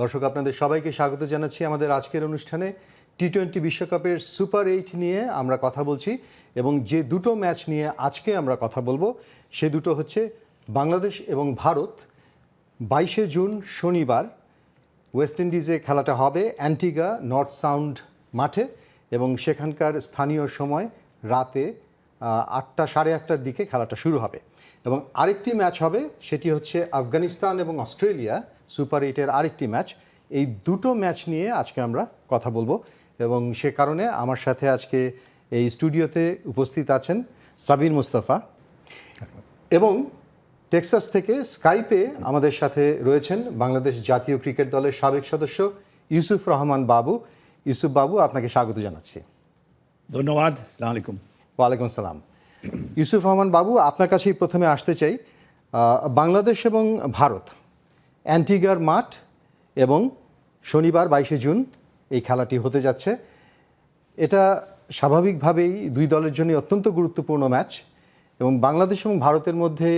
দর্শক, আপনাদের সবাইকে স্বাগত জানাচ্ছি আমাদের আজকের অনুষ্ঠানে টি টোয়েন্টি বিশ্বকাপের সুপার এইট নিয়ে আমরা কথা বলছি এবং যে দুটো ম্যাচ নিয়ে আজকে আমরা কথা বলব, সে দুটো হচ্ছে বাংলাদেশ এবং ভারত। বাইশে জুন শনিবার ওয়েস্ট ইন্ডিজে খেলাটা হবে অ্যান্টিগা নর্থ সাউন্ড মাঠে এবং সেখানকার স্থানীয় সময় রাতে আটটা, সাড়ে আটটার দিকে খেলাটা শুরু হবে। এবং আরেকটি ম্যাচ হবে, সেটি হচ্ছে আফগানিস্তান এবং অস্ট্রেলিয়া সুপার এইটের আরেকটি ম্যাচ। এই দুটো ম্যাচ নিয়ে আজকে আমরা কথা বলব। এবং সে কারণে আমার সাথে আজকে এই স্টুডিওতে উপস্থিত আছেন সাবির মুস্তাফা। এবং টেক্সাস থেকে স্কাইপে আমাদের সাথে রয়েছেন বাংলাদেশ জাতীয় ক্রিকেট দলের সাবেক সদস্য ইউসুফ রহমান বাবু। ইউসুফ বাবু, আপনাকে স্বাগত জানাচ্ছি। ধন্যবাদ আলাইকুম। ওয়ালাইকুম সালাম ইউসুফ রহমান বাবু, আপনার কাছেই প্রথমে আসতে চাই। বাংলাদেশ এবং ভারত, অ্যান্টিগার মাঠ এবং শনিবার বাইশে জুন এই খেলাটি হতে যাচ্ছে। এটা স্বাভাবিকভাবেই দুই দলের জন্য অত্যন্ত গুরুত্বপূর্ণ ম্যাচ এবং বাংলাদেশ এবং ভারতের মধ্যে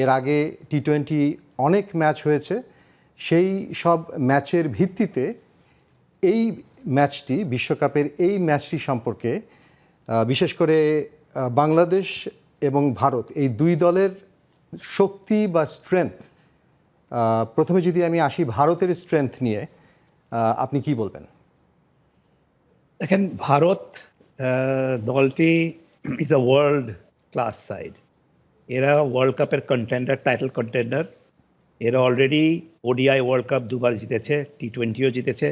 এর আগে টি টোয়েন্টি অনেক ম্যাচ হয়েছে। সেই সব ম্যাচের ভিত্তিতে এই ম্যাচটি, বিশ্বকাপের এই ম্যাচটি সম্পর্কে বিশেষ করে বাংলাদেশ এবং ভারত, এই দুই দলের শক্তি বা স্ট্রেংথ প্রথমে যদি আমি আসি ভারতের স্ট্রেংথ নিয়ে আপনি কি বলবেন? দেখেন, ভারত দলটি is a world class side এরা ওয়ার্ল্ড কাপের কন্টেন্ডার টাইটেল কন্টেন্ডার এরা অলরেডি ওডিআই ওয়ার্ল্ড কাপ দুবার জিতেছে টি টোয়েন্টিও জিতেছে।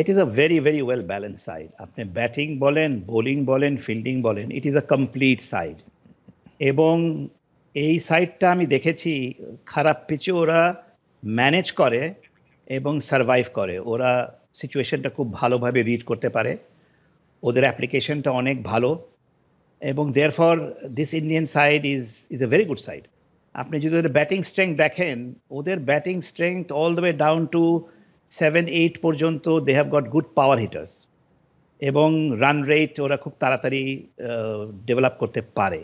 It is a very very well balance side আপনি ব্যাটিং বলেন বোলিং বলেন ফিল্ডিং বলেন it is a complete side এবং এই সাইডটা আমি দেখেছি, খারাপ পিচে ওরা ম্যানেজ করে এবং সারভাইভ করে। ওরা সিচুয়েশনটা খুব ভালোভাবে রিড করতে পারে। ওদের অ্যাপ্লিকেশনটা অনেক ভালো। এবং therefore this Indian side is is a very good side আপনি যদি ওদের ব্যাটিং স্ট্রেংথ দেখেন, ওদের batting strength all the way down to seven eight পর্যন্ত they have got good power hitters এবং রান রেট ওরা খুব তাড়াতাড়ি ডেভেলপ করতে পারে।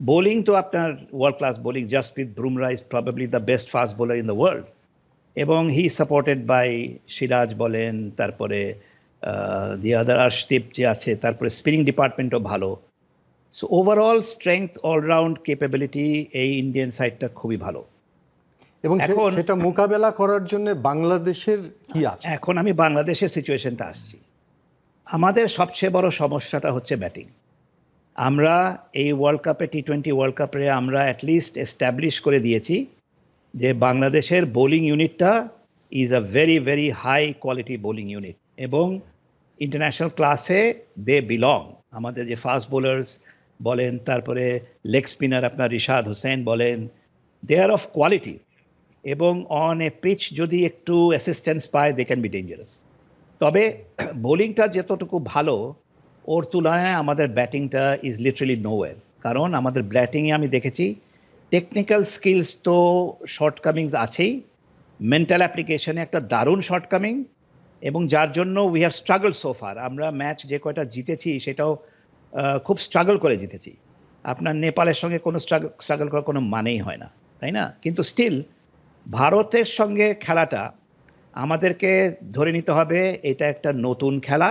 বোলিং তো আপনার world class bowling Jasprit Bumrah is probably the best fast bowler in the world এবং হি সাপোর্টেড বাই সিরাজ বলেন, তারপরে দি আদার আর্শদীপ যে আছে, তারপরে স্পিনিং ডিপার্টমেন্টও ভালো। So overall strength all round capability এই ইন্ডিয়ান সাইডটা খুবই ভালো। এবং এখন- সেটা মোকাবেলা করার জন্য বাংলাদেশের কি আছে? এখন আমি বাংলাদেশের সিচুয়েশনটা আসছি। আমাদের সবচেয়ে বড় সমস্যাটা হচ্ছে ব্যাটিং আমরা এই ওয়ার্ল্ড কাপে টি টোয়েন্টি ওয়ার্ল্ড কাপে আমরা অ্যাটলিস্ট এস্টাবলিশ করে দিয়েছি যে বাংলাদেশের বোলিং ইউনিটটা is a very very high quality bowling unit এবং ইন্টারন্যাশনাল ক্লাসে দে বিলং আমাদের যে ফাস্ট বোলার্স বলেন তারপরে লেগ স্পিনার আপনার রিশাদ হোসেন বলেন দে আর অফ কোয়ালিটি এবং অন এ পিচ যদি একটু অ্যাসিস্ট্যান্স পায় দে ক্যান বি ডেঞ্জারাস তবে বোলিংটা যতটুকু ভালো, ওর তুলনায় আমাদের ব্যাটিংটা ইজ লিটারেলি নোওয়ের কারণ আমাদের ব্যাটিংয়ে আমি দেখেছি টেকনিক্যাল স্কিলস তো শর্টকামিংস আছেই মেন্টাল অ্যাপ্লিকেশনে একটা দারুণ শর্টকামিং এবং যার জন্য উই হ্যাভ স্ট্রাগল সোফার আমরা ম্যাচ যে কয়টা জিতেছি, সেটাও খুব স্ট্রাগল করে জিতেছি। আপনার নেপালের সঙ্গে কোনো স্ট্রাগল স্ট্রাগল করার কোনো মানেই হয় না, তাই না? কিন্তু স্টিল ভারতের সঙ্গে খেলাটা আমাদেরকে ধরে নিতে হবে, এটা একটা নতুন খেলা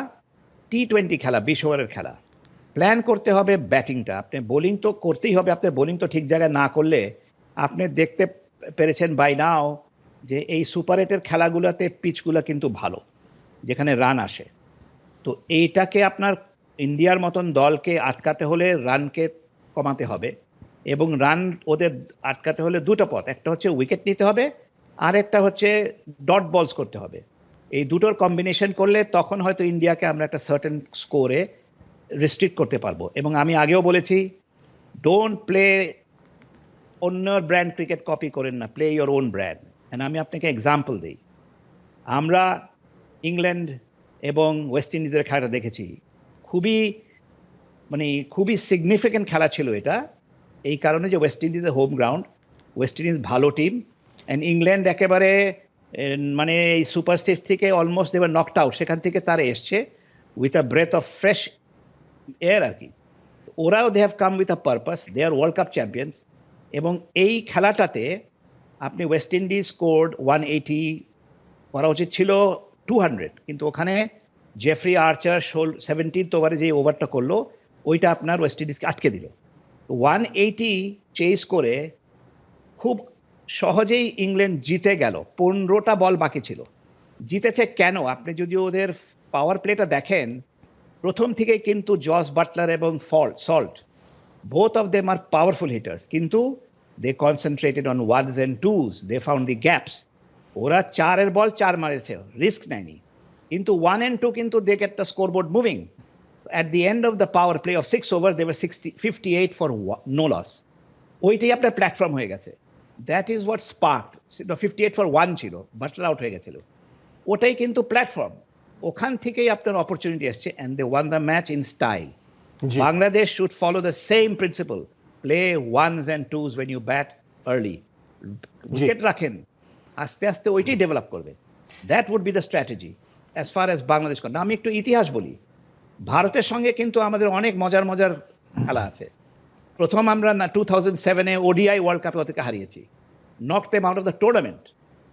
টি টোয়েন্টি খেলা, বিশ ওভারের খেলা। প্ল্যান করতে হবে ব্যাটিংটা আপনি বোলিং তো করতেই হবে, আপনি বোলিং তো ঠিক জায়গায় না করলে আপনি দেখতে পেরেছেন বাই নাও যে এই সুপার এইটের খেলাগুলোতে পিচগুলো কিন্তু ভালো, যেখানে রান আসে। তো এইটাকে আপনার ইন্ডিয়ার মতন দলকে আটকাতে হলে রানকে কমাতে হবে। এবং রান ওদের আটকাতে হলে দুটো পথ, একটা হচ্ছে উইকেট নিতে হবে আর একটা হচ্ছে ডট বলস করতে হবে। এই দুটোর কম্বিনেশন করলে তখন হয়তো ইন্ডিয়াকে আমরা একটা সার্টেন স্কোরে রেস্ট্রিক্ট করতে পারব। এবং আমি আগেও বলেছি ডোন্ট প্লে অন্যর ব্র্যান্ড ক্রিকেট কপি করেন না play your own brand and আমি আপনাকে এক্সাম্পল দিই। আমরা ইংল্যান্ড এবং ওয়েস্ট ইন্ডিজের খেলাটা দেখেছি। খুবই মানে খুবই সিগনিফিক্যান্ট খেলা ছিল এটা। এই কারণে যে ওয়েস্ট ইন্ডিজের হোম গ্রাউন্ড ওয়েস্ট ইন্ডিজ ভালো টিম অ্যান্ড ইংল্যান্ড একেবারে মানে এই সুপার স্টেজ থেকে অলমোস্ট দেবার নকড আউট সেখান থেকে তারা এসছে with a breath of fresh air আর কি। ওরাও they have come with a purpose they are world cup champions এবং এই খেলাটাতে আপনি West Indies scored one eighty করা উচিত ছিল টু হান্ড্রেড কিন্তু ওখানে জেফরি আর্চার ষোল সেভেন্টিন্থ ওভারে যে ওভারটা করল, ওইটা আপনার ওয়েস্ট ইন্ডিজকে আটকে দিল। ওয়ান এইটি চেস করে খুব সহজেই ইংল্যান্ড জিতে গেল। পনেরোটা বল বাকি ছিল। জিতেছে কেন? আপনি যদি ওদের পাওয়ার প্লেটা দেখেন, প্রথম থেকে কিন্তু জস বাটলার এবং Phil Salt both of them are powerful hitters কিন্তু they concentrated on ones and twos they found the gaps ওরা চারের বল চার মারেছে রিস্ক নেয়নি। কিন্তু ওয়ান অ্যান্ড টু কিন্তু they get the score board moving at the end of the power play of six over they were sixty fifty eight for no loss ওইটাই আপনার platform হয়ে গেছে। That is what spark fifty eight for one ছিল Buttler out হয়ে গেছিল। ওটাই কিন্তু platform ওখান থেকেই আপনার অপরচুনিটি আসছে and they won the match in style G. Bangladesh should follow the same principle. Play ones and twos when you bat early. Wicket রাখেন। আস্তে আস্তে ওইটাই ডেভেলপ করবে। That would be the strategy as far as Bangladesh আমি একটু ইতিহাস বলি। ভারতের সঙ্গে কিন্তু আমাদের অনেক মজার মজার খেলা আছে। প্রথম আমরা টু থাউজেন্ড সেভেনে ওডিআই ওয়ার্ল্ড কাপে ওদেরকে হারিয়েছি। Knock them out of the tournament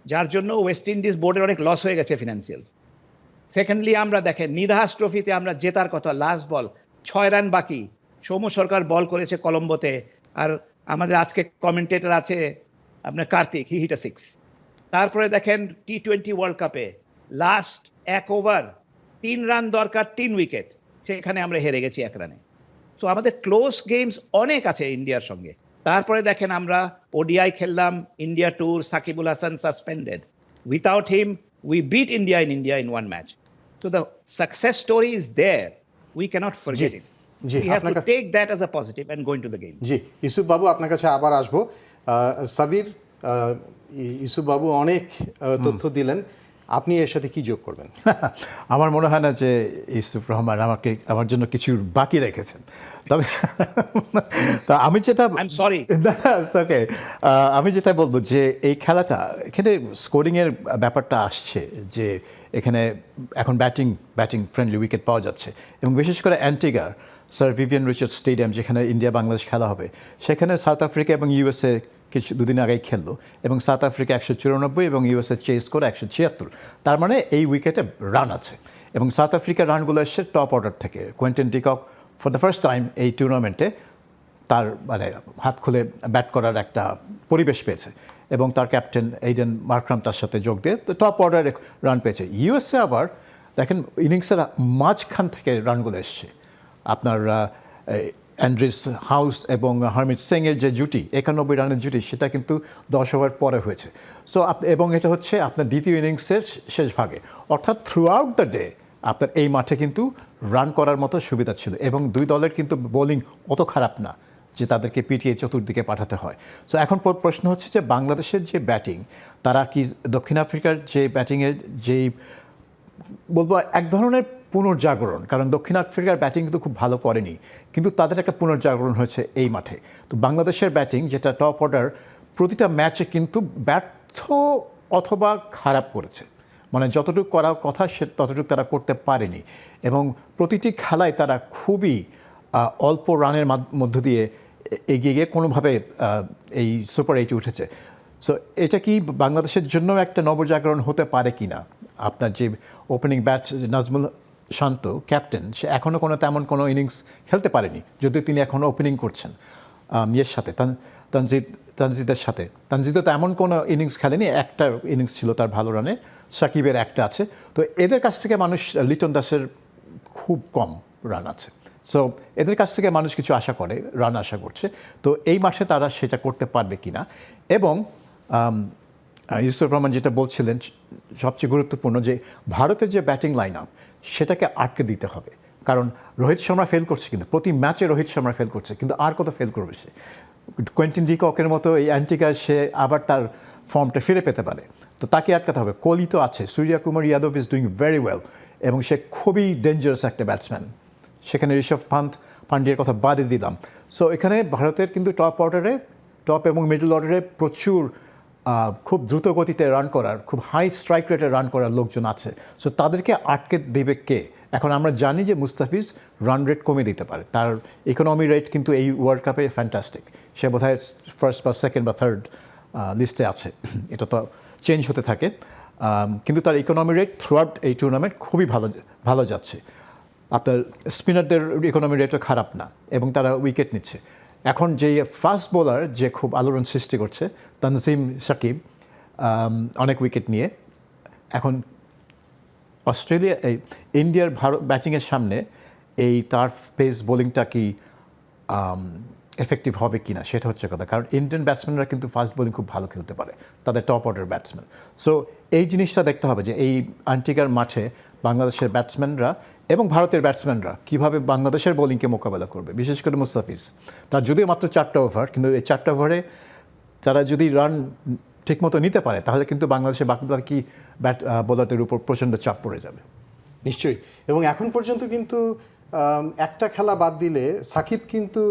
যার জন্য ওয়েস্ট ইন্ডিজ বোর্ডের অনেক লস হয়ে গেছে ফিনান্সিয়াল সেকেন্ডলি আমরা দেখেন নিধাস ট্রফিতে আমরা জেতার কথা লাস্ট বল ছয় রান বাকি। সৌম্য সরকার বল করেছে কলম্বোতে, আর আমাদের আজকে কমেন্টেটর আছে আপনার কার্তিক হি হিটা সিক্স তারপরে দেখেন টি টোয়েন্টি ওয়ার্ল্ড কাপে লাস্ট এক ওভার তিন রান দরকার, তিন উইকেট সেখানে আমরা হেরে গেছি এক রানে সো আমাদের ক্লোজ গেমস অনেক আছে ইন্ডিয়ার সঙ্গে। তারপরে দেখেন আমরা ওডিআই খেললাম India tour Shakibul Hasan suspended without him we beat India in India in one match so the success story is there we can't forget it জি, আপনার কাছে- take that as a positive and going to the game জি ইসুফ বাবু আপনার কাছে আবার আসব। সাবির ইসুফ বাবু অনেক তথ্য দিলেন। আপনি এর সাথে কি যোগ করবেন? আমার মনে হয় না যে ইউসুফ রহমান আমাকে আমার জন্য কিছু বাকি রেখেছেন। তবে তা আমি যেটা সরি ওকে আমি যেটা বলব যে এই খেলাটা এখানে স্কোরিংয়ের ব্যাপারটা আসছে যে এখানে এখন ব্যাটিং ব্যাটিং ফ্রেন্ডলি উইকেট পাওয়া যাচ্ছে। এবং বিশেষ করে অ্যান্টিগার স্যার ভিভিয়ান রিচার্ড স্টেডিয়াম যেখানে ইন্ডিয়া বাংলাদেশ খেলা হবে, সেখানে সাউথ আফ্রিকা এবং ইউএসএ কিছু দুদিন আগেই খেললো, এবং সাউথ আফ্রিকা একশো চুরানব্বই এবং ইউএসএ চেস করে একশো ছিয়াত্তর। তার মানে এই উইকেটে রান আছে, এবং সাউথ আফ্রিকার রানগুলো এসছে টপ অর্ডার থেকে। Quinton de Kock for the first time এই টুর্নামেন্টে তার মানে হাত খুলে ব্যাট করার একটা পরিবেশ পেয়েছে, এবং তার ক্যাপ্টেন এইডেন মার্ক্রাম তার সাথে যোগ দিয়ে তো টপ অর্ডারে রান পেয়েছে। ইউএসএ আবার, দেখেন ইনিংসের মাঝখান থেকে রানগুলো এসছে। আপনার অ্যান্ড্রিস হাউস এবং হারমিত সিংয়ের যে জুটি, একানব্বই রানের জুটি, সেটা কিন্তু দশ ওভার পরে হয়েছে। সো এবং এটা হচ্ছে আপনার দ্বিতীয় ইনিংসের শেষ ভাগে। অর্থাৎ থ্রু আউট দ্য ডে আপনার এই মাঠে কিন্তু রান করার মতো সুবিধা ছিল এবং দুই দলের কিন্তু বোলিং অত খারাপ না যে তাদেরকে পিটিয়ে চতুর্দিকে পাঠাতে হয়। সো এখন প্রশ্ন হচ্ছে যে বাংলাদেশের যে ব্যাটিং তারা কি দক্ষিণ আফ্রিকার যে ব্যাটিংয়ের যেই, বলব এক ধরনের পুনর্জাগরণ, কারণ দক্ষিণ আফ্রিকার ব্যাটিং কিন্তু খুব ভালো করেনি, কিন্তু তাদের একটা পুনর্জাগরণ হয়েছে এই মাঠে। তো বাংলাদেশের ব্যাটিং, যেটা টপ অর্ডার, প্রতিটা ম্যাচে কিন্তু ব্যর্থ অথবা খারাপ করেছে। মানে যতটুকু করার কথা, সে ততটুকু তারা করতে পারেনি। এবং প্রতিটি খেলায় তারা খুবই অল্প রানের মাধ- মধ্য দিয়ে এগিয়ে গিয়ে কোনোভাবে এই সুপার এইটে উঠেছে। সো এটা কি বাংলাদেশের জন্য একটা নবজাগরণ হতে পারে কি না আপনার যে opening bat, Najmul Shanto, captain, সে এখনও কোনো তেমন কোনো ইনিংস খেলতে পারেনি, যদিও তিনি এখনও ওপেনিং করছেন ইয়ের সাথে, তান- তানজিদ, তানজিদের সাথে। তানজিদও তেমন কোনো ইনিংস খেলেনি, একটা ইনিংস ছিল তার ভালো রানে, সাকিবের একটা আছে। তো এদের কাছ থেকে মানুষ, লিটন দাসের খুব কম রান আছে। সো এদের কাছ থেকে মানুষ কিছু আশা করে, রান আশা করছে। তো এই মাঠে তারা সেটা করতে পারবে কি না এবং ইউসুফ রহমান যেটা বলছিলেন, সবচেয়ে গুরুত্বপূর্ণ যে, ভারতের যে ব্যাটিং লাইন আপ সেটাকে আটকে দিতে হবে। কারণ রোহিত শর্মা ফেল করছে কিন্তু, প্রতি ম্যাচে রোহিত শর্মা ফেল করছে, কিন্তু আর কত ফেল করবে সে? কোয়েন্টিন ডিককের মতো এই অ্যান্টিকা সে আবার তার ফর্মটা ফিরে পেতে পারে। তো তাকে আটকাতে হবে। কোহলি তো আছে। Surya Kumar Yadav is doing very well এবং সে খুবই ডেঞ্জারাস একটা ব্যাটসম্যান সেখানে ঋষভ পান্ত পান্ডিয়ার কথা বাদে দিলাম। সো এখানে ভারতের কিন্তু টপ অর্ডারে টপ এবং মিডল অর্ডারে প্রচুর খুব দ্রুত গতিতে রান করার, খুব হাই স্ট্রাইক রেটে রান করার লোকজন আছে। সো তাদেরকে আটকে দেবে কে? এখন আমরা জানি যে মুস্তাফিজ রান রেট কমে দিতে পারে। তার ইকোনমি রেট কিন্তু এই ওয়ার্ল্ড কাপে ফ্যান্টাস্টিক সে বোধহয় ফার্স্ট বা সেকেন্ড বা থার্ড লিস্টে আছে। এটা তো চেঞ্জ হতে থাকে। কিন্তু তার ইকোনমি রেট থ্রু আউট এই টুর্নামেন্ট খুবই ভালো ভালো যাচ্ছে। আপনার স্পিনারদের ইকোনমি রেটও খারাপ না, এবং তারা উইকেট নিচ্ছে। এখন যে ফাস্ট বোলার যে খুব আলোড়ন সৃষ্টি করছে, তানজিম সাকিব অনেক উইকেট নিয়ে। এখন অস্ট্রেলিয়া, এই ইন্ডিয়ার ভারত ব্যাটিংয়ের সামনে এই তার পেস বোলিংটা কি এফেক্টিভ হবে কি না সেটা হচ্ছে কথা। কারণ ইন্ডিয়ান ব্যাটসম্যানরা কিন্তু ফাস্ট বোলিং খুব ভালো খেলতে পারে, তাদের টপ অর্ডার ব্যাটসম্যান সো এই জিনিসটা দেখতে হবে যে এই আন্টিকার মাঠে বাংলাদেশের ব্যাটসম্যানরা এবং ভারতের ব্যাটসম্যানরা কীভাবে বাংলাদেশের বোলিংকে মোকাবেলা করবে বিশেষ করে মুস্তাফিজ। তার যদিও মাত্র চারটা ওভার কিন্তু এই চারটা ওভারে তারা যদি রান ঠিকমতো নিতে পারে তাহলে কিন্তু বাংলাদেশের বাকি বাকি ব্যাট বোলারদের উপর প্রচণ্ড চাপ পড়ে যাবে। নিশ্চয়ই। এবং এখন পর্যন্ত কিন্তু একটা খেলা বাদ দিলে সাকিব কিন্তু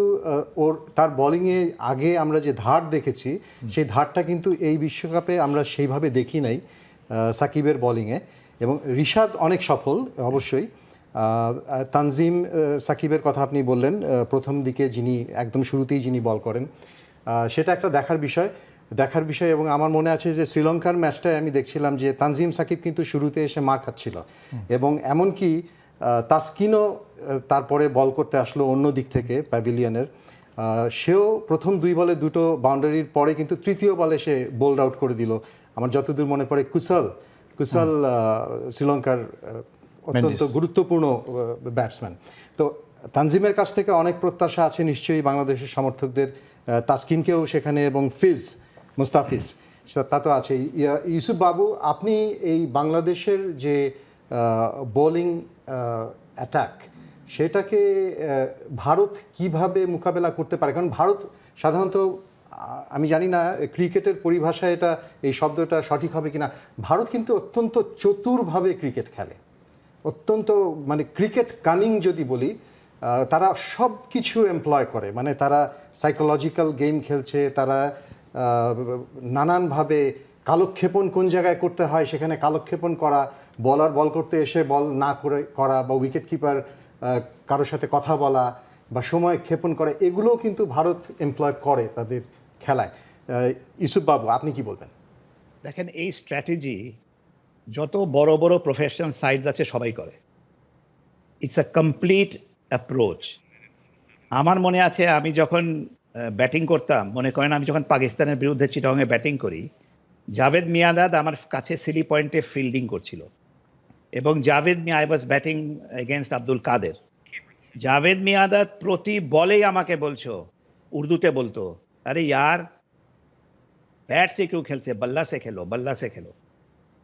ওর তার বোলিংয়ে আগে আমরা যে ধার দেখেছি সেই ধারটা কিন্তু এই বিশ্বকাপে আমরা সেইভাবে দেখি নাই সাকিবের বোলিংয়ে এবং রিশাদ অনেক সফল অবশ্যই। তানজিম সাকিবের কথা আপনি বললেন প্রথম দিকে যিনি, একদম শুরুতেই যিনি বল করেন সেটা একটা দেখার বিষয় দেখার বিষয় এবং আমার মনে আছে যে শ্রীলঙ্কার ম্যাচটায় আমি দেখছিলাম যে তানজিম, সাকিব কিন্তু শুরুতে এসে মার খাচ্ছিল এবং এমনকি তাসকিনও তারপরে বল করতে আসলো অন্য দিক থেকে প্যাভিলিয়নের সেও প্রথম দুই বলে দুটো বাউন্ডারির পরে কিন্তু তৃতীয় বলে সে বোল্ড আউট করে দিল। আমার যতদূর মনে পড়ে, কুশল কুশল শ্রীলঙ্কার অত্যন্ত গুরুত্বপূর্ণ ব্যাটসম্যান তো তানজিমের কাছ থেকে অনেক প্রত্যাশা আছে নিশ্চয়ই বাংলাদেশের সমর্থকদের। তাসকিনকেও সেখানে এবং ফিজ মুস্তাফিজ তা তো আছে ইউসুফ বাবু আপনি এই বাংলাদেশের যে বোলিং অ্যাটাক সেটাকে ভারত কীভাবে মোকাবেলা করতে পারে? কারণ ভারত সাধারণত আমি জানি না ক্রিকেটের পরিভাষায় এটা এই শব্দটা সঠিক হবে কিনা। ভারত কিন্তু অত্যন্ত চতুরভাবে ক্রিকেট খেলে। অত্যন্ত মানে ক্রিকেট কানিং যদি বলি তারা সব কিছু এমপ্লয় করে। মানে তারা সাইকোলজিক্যাল গেম খেলছে তারা নানানভাবে কালক্ষেপণ কোন জায়গায় করতে হয় সেখানে কালক্ষেপণ করা বলার বল করতে এসে বল না করে করা বা উইকেট কিপার কারোর সাথে কথা বলা বা সময় ক্ষেপণ করা এগুলোও কিন্তু ভারত এমপ্লয় করে তাদের খেলায়। আহ, ইউসুফ বাবু আপনি কি বলবেন? দেখেন এই স্ট্র্যাটেজি যত বড় বড় প্রফেশনাল সাইটস আছে, সবাই করে। ইটস আ কমপ্লিট অ্যাপ্রোচ আমার মনে আছে, আমি যখন ব্যাটিং করতাম, মনে করেন আমি যখন পাকিস্তানের বিরুদ্ধে চিটাংয়ে ব্যাটিং করি, জাভেদ মিয়াদাদ আমার কাছে সিলি পয়েন্টে ফিল্ডিং করছিল। এবং Javed Mian I was batting against Abdul Qadir. Javed Miandad প্রতি বলেই আমাকে বলছো, উর্দুতে বলতো, আরে, ইয়ার ব্যাট সে কেউ খেলছে বল্লা সে খেলো বল্লা সে খেলো।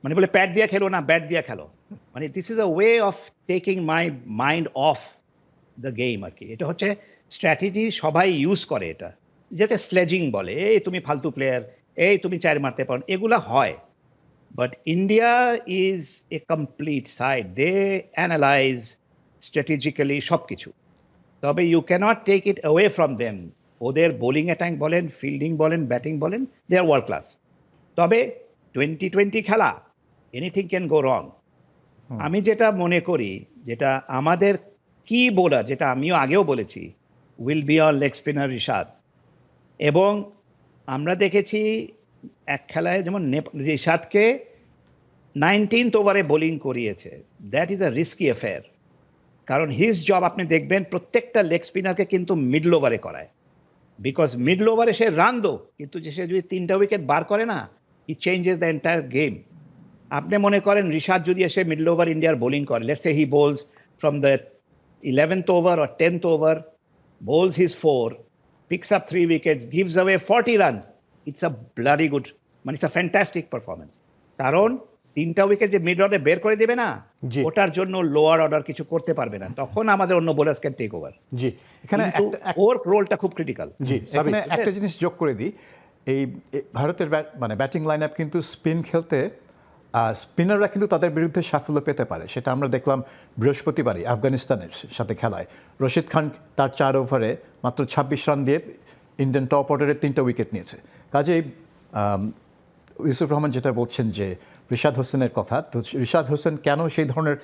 মানে বলে প্যাড দিয়ে খেলো না, ব্যাট দিয়ে খেলো। মানে this is a way of taking my mind off the game আর কি। এটা হচ্ছে স্ট্র্যাটেজি সবাই ইউজ করে এটা। যেটা স্লেজিং বলে, এই তুমি ফালতু প্লেয়ার এই তুমি চার মারতে পারো। এগুলা হয়। But India is a complete side they analyse strategically সব কিছু তবে you can't take it away from them ওদের বোলিং অ্যাটাক বলেন ফিল্ডিং বলেন ব্যাটিং বলেন দে আর ওয়ার্ল্ড ক্লাস তবে টোয়েন্টি টোয়েন্টি খেলা। এনিথিং ক্যান গো রং আমি যেটা মনে করি যেটা আমাদের কি বোলার যেটা আমিও আগেও বলেছি will be our leg spinner Rishad এবং আমরা দেখেছি এক খেলায় যেমন রিশাদকে নাইনটিন্থ ওভারে বোলিং করিয়েছে। That is a risky affair কারণ হিজ জব আপনি দেখবেন প্রত্যেকটা লেগ স্পিনারকে কিন্তু মিডল ওভারে করায়। বিকজ মিডল ওভারে সে রান দো কিন্তু যে সে যদি তিনটা উইকেট বার করে না he changes the entire game আপনি মনে করেন রিশাদ যদি এসে মিডল ওভার ইন্ডিয়ার বোলিং করে let's say he bowls from the eleventh over or tenth over bowls his four picks up three wickets, gives away 40 runs. It's a bloody good, মানে it's a fantastic performance কারণ তিনটা wicket যে mid অর্ডারে বের করে দেবে না জি। ওটার জন্য লোয়ার অর্ডার কিছু করতে পারবে না তখন আমাদের অন্য বোলার্স ক্যান টেক ওভার জি এখানে ওর রোলটা খুব ক্রিটিক্যাল জি এখানে একটা জিনিস যোগ করে দিই এই ভারতের ব্যাট- মানে ব্যাটিং লাইন আপ কিন্তু স্পিন খেলতে স্পিনাররা কিন্তু তাদের বিরুদ্ধে সাফল্য পেতে পারে। সেটা আমরা দেখলাম বৃহস্পতিবারই আফগানিস্তানের সাথে খেলায়। রশিদ খান তার চার ওভারে মাত্র ছাব্বিশ রান দিয়ে ইন্ডিয়ান টপ অর্ডারের তিনটা উইকেট নিয়েছে। কাজেই ইউসুফ রহমান যেটা বলছেন যে রিশাদ হোসেনের কথা, তো রিশাদ হোসেন কেন সেই ধরনের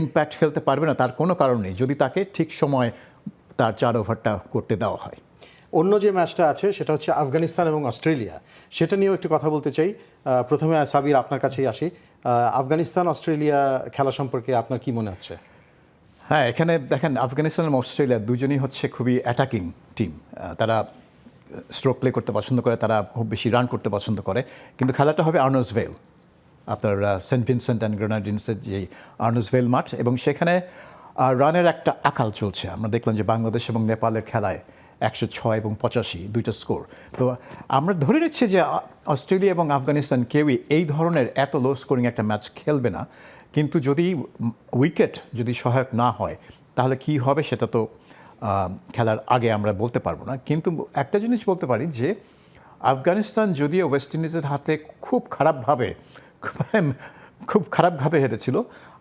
ইম্প্যাক্ট ফেলতে পারবে না তার কোনো কারণ নেই। যদি তাকে ঠিক সময় তার চার ওভারটা করতে দেওয়া হয়। অন্য যে ম্যাচটা আছে, সেটা হচ্ছে আফগানিস্তান এবং অস্ট্রেলিয়া। সেটা নিয়েও একটু কথা বলতে চাই। প্রথমে সাবির, আপনার কাছেই আসি। আফগানিস্তান, অস্ট্রেলিয়া খেলা সম্পর্কে আপনার কি মনে হচ্ছে? হ্যাঁ এখানে দেখেন, আফগানিস্তান এবং অস্ট্রেলিয়া দুজনই হচ্ছে খুবই অ্যাটাকিং টিম তারা স্ট্রোক প্লে করতে পছন্দ করে, তারা খুব বেশি রান করতে পছন্দ করে। কিন্তু খেলাটা হবে আর্নসভেল আপনার সেন্ট ভিনসেন্ট অ্যান্ড গ্রেনাডিন্সের যে আর্নসভেল মাঠ। এবং সেখানে রানের একটা আকাল চলছে। আমরা দেখলাম যে বাংলাদেশ এবং নেপালের খেলায় একশো ছয় এবং পঁচাশি, দুইটা স্কোর তো আমরা ধরে নিচ্ছি যে অস্ট্রেলিয়া এবং আফগানিস্তান কেউই এই ধরনের এত লো স্কোরিং একটা ম্যাচ খেলবে না। কিন্তু যদি উইকেট যদি সহায়ক না হয়, তাহলে কি হবে সেটা তো খেলার আগে আমরা বলতে পারব না। কিন্তু একটা জিনিস বলতে পারি যে আফগানিস্তান যদিও ওয়েস্ট ইন্ডিজের হাতে খুব খারাপভাবে খুব খারাপভাবে হেরেছিল,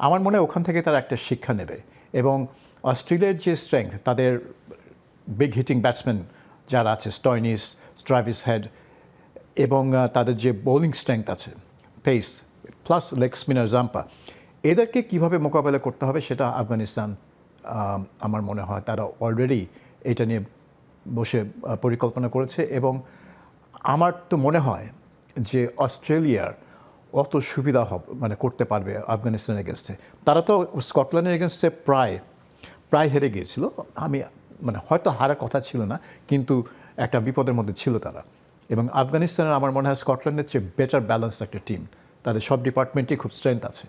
আমার মনে হয় ওখান থেকে তারা একটা শিক্ষা নেবে। এবং অস্ট্রেলিয়ার যে স্ট্রেংথ তাদের বিগ হিটিং ব্যাটসম্যান যারা আছে স্টয়নিস স্ট্রাভিস হেড এবং তাদের যে বোলিং স্ট্রেংথ আছে pace plus leg spinner Zampa এদেরকে কীভাবে মোকাবেলা করতে হবে সেটা আফগানিস্তান আমার মনে হয় তারা অলরেডি এটা নিয়ে বসে পরিকল্পনা করেছে এবং আমার তো মনে হয় যে অস্ট্রেলিয়ার অত সুবিধা হবে মানে করতে পারবে আফগানিস্তানের এগেনস্টে তারা তো স্কটল্যান্ডের এগেনস্টে প্রায় প্রায় হেরে গিয়েছিল। আমি মানে হয়তো হারার কথা ছিল না কিন্তু একটা বিপদের মধ্যে ছিল তারা। এবং আফগানিস্তানের আমার মনে হয় স্কটল্যান্ডের চেয়ে বেটার ব্যালেন্স একটা টিম তাদের সব ডিপার্টমেন্টই খুব স্ট্রেংথ আছে।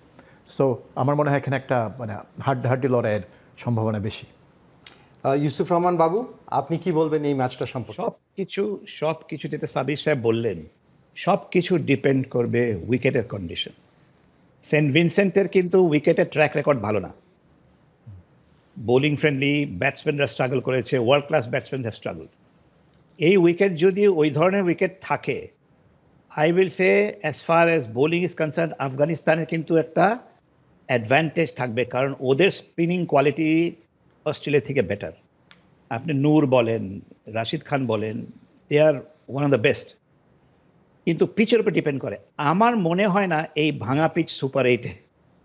সো আমার মনে হয় এখানে একটা মানে হাড্ডি লড়াইয়ের সম্ভাবনা বেশি। ইউসুফ রহমান বাবু আপনি কি বলবেন এই ম্যাচটা সম্পর্কে? সব কিছু সব কিছু যেটা সাবির সাহেব বললেন সব কিছু ডিপেন্ড করবে উইকেটের কন্ডিশন সেন্ট ভিনসেন্টের কিন্তু উইকেটের ট্র্যাক রেকর্ড ভালো না। বোলিং ফ্রেন্ডলি ব্যাটসম্যানরা স্ট্রাগল করেছে world class batsman have struggle এই উইকেট যদি ওই ধরনের উইকেট থাকে I will say as far as bowling is concern আফগানিস্তানের কিন্তু একটা অ্যাডভান্টেজ থাকবে, কারণ ওদের স্পিনিং কোয়ালিটি অস্ট্রেলিয়া থেকে বেটার আপনি নূর বলেন, রাশিদ খান বলেন they are one of the best কিন্তু পিচের উপর ডিপেন্ড করে। আমার মনে হয় না এই ভাঙা পিচ সুপার এইট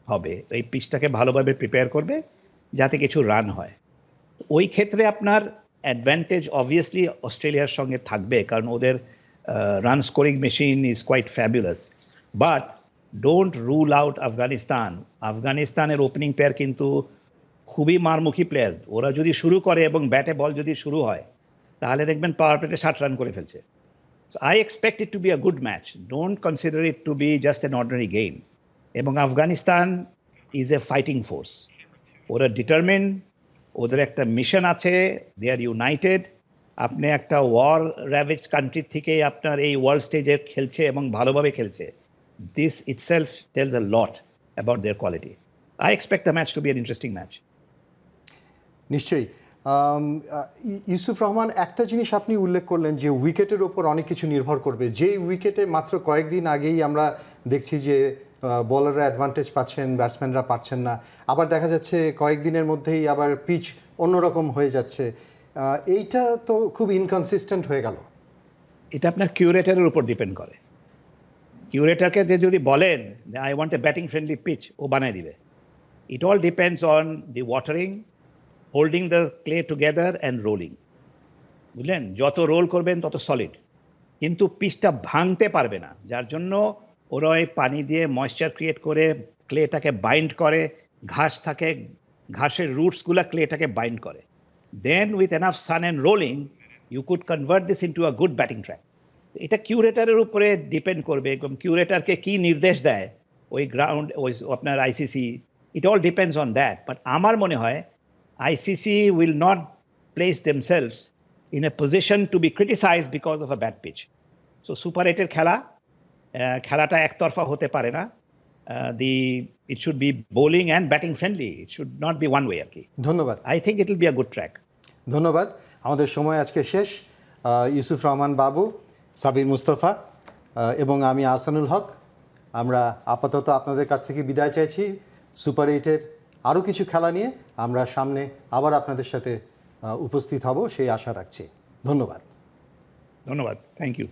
হবে। এই পিচটাকে ভালোভাবে প্রিপেয়ার করবে। যাতে কিছু রান হয়। ওই ক্ষেত্রে আপনার অ্যাডভান্টেজ অবভিয়াসলি অস্ট্রেলিয়ার সঙ্গে থাকবে, কারণ ওদের run scoring machine is quite fabulous but don't rule out Afghanistan. আফগানিস্তানের ওপেনিং প্লেয়ার কিন্তু খুবই মারমুখী প্লেয়ার ওরা যদি শুরু করে এবং ব্যাটে বল যদি শুরু হয়, তাহলে দেখবেন পাওয়ার প্লেটে ষাট রান করে ফেলছে। I expect it to be a good match. Don't consider it to be just an ordinary game. এবং Afghanistan is a fighting force ওরা ডিটারমিন ওদের একটা মিশন আছে দে আর ইউনাইটেড আপনি একটা ওয়ার র্যাভেজ কান্ট্রি থেকে আপনার এই ওয়ার্ল্ড স্টেজে খেলছে এবং ভালোভাবে খেলছে। This itself tells a lot about their quality I expect the match to be an interesting match নিশ্চয়ই। ইউসুফ রহমান, একটা জিনিস আপনি উল্লেখ করলেন যে উইকেটের ওপর অনেক কিছু নির্ভর করবে। যেই উইকেটে মাত্র কয়েকদিন আগেই আমরা দেখছি যে বলাররা অ্যাডভান্টেজ পাচ্ছেন ব্যাটসম্যানরা পাচ্ছেন না। আবার দেখা যাচ্ছে কয়েকদিনের মধ্যেই আবার পিচ অন্যরকম হয়ে যাচ্ছে। এইটা তো খুব ইনকনসিস্টেন্ট হয়ে গেল। এটা আপনার কিউরেটারের উপর ডিপেন্ড করে। কিউরেটারকে যে যদি বলেন I want a batting friendly pitch ও বানিয়ে দিবে। It all depends on the watering holding the clay together and rolling বুঝলেন? যত রোল করবেন, তত সলিড কিন্তু পিচটা ভাঙতে পারবে না। যার জন্য ওরা ওই পানি দিয়ে ময়েশ্চার ক্রিয়েট করে ক্লেটাকে বাইন্ড করে, ঘাস থাকে, ঘাসের রুটসগুলো ক্লেটাকে বাইন্ড করে। Then with enough sun and rolling you could convert this into a good batting track এটা কিউরেটারের উপরে ডিপেন্ড করবে এবং কিউরেটারকে কি নির্দেশ দেয়, ওই গ্রাউন্ড ওই আপনার ICC it all depends on that but আমার মনে হয় ICC will not place themselves in a position to be criticise because of a bad pitch so super এইটের খেলা খেলাটা একতরফা হতে পারে না। The it should be bowling and batting friendly it should not be one way আর কি। ধন্যবাদ। I think it will be a good track ধন্যবাদ। আমাদের সময় আজকে শেষ। ইউসুফ রহমান বাবু সাবির মুস্তফা এবং আমি আহসানুল হক। আমরা আপাতত আপনাদের কাছ থেকে বিদায় চাইছি। সুপার এইটের আরও কিছু খেলা নিয়ে আমরা সামনে আবার আপনাদের সাথে উপস্থিত হব সেই আশা রাখছি। ধন্যবাদ। ধন্যবাদ। Thank you